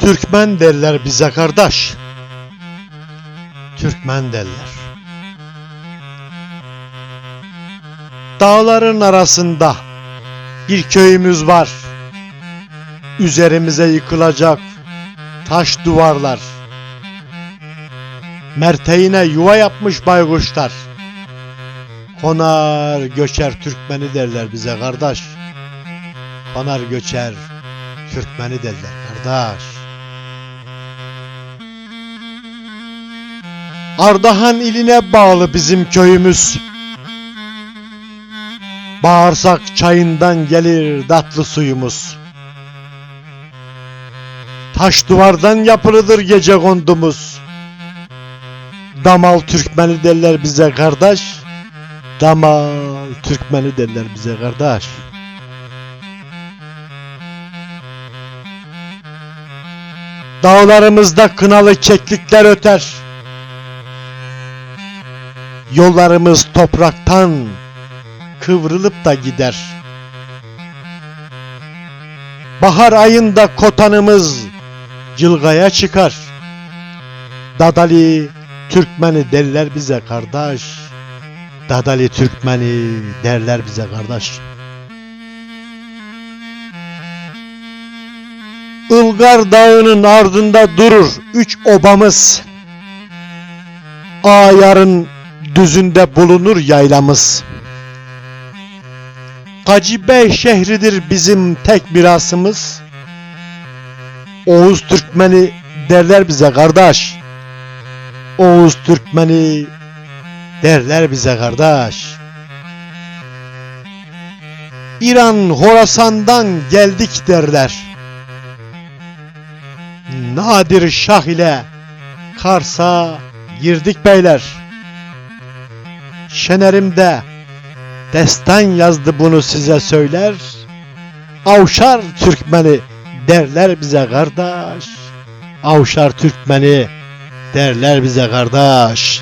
Türkmen derler bize kardeş. Türkmen derler. Dağların arasında bir köyümüz var. Üzerimize yıkılacak taş duvarlar. Merteğine yuva yapmış baykuşlar. Konar göçer Türkmeni derler bize kardeş. Konar göçer Türkmeni derler kardeş. Ardahan iline bağlı bizim köyümüz. Bağırsak çayından gelir tatlı suyumuz. Taş duvardan yapılıdır gece kondumuz. Damal Türkmeni derler bize kardeş. Damal Türkmeni derler bize kardeş. Dağlarımızda kınalı keklikler öter. Yollarımız topraktan kıvrılıp da gider. Bahar ayında kotanımız cılgaya çıkar. Dadali Türkmeni derler bize kardeş. Dadali Türkmeni derler bize kardeş. Ilgar Dağı'nın ardında durur üç obamız. Ayarın düzünde bulunur yaylamız. Tacibe şehridir bizim tek mirasımız. Oğuz Türkmeni derler bize kardeş. Oğuz Türkmeni derler bize kardeş. İran Horasan'dan geldik derler. Nadir Şah ile Kars'a girdik beyler. Şenerimde destan yazdı bunu size söyler. Avşar Türkmeni derler bize kardeş. Avşar Türkmeni derler bize kardeş.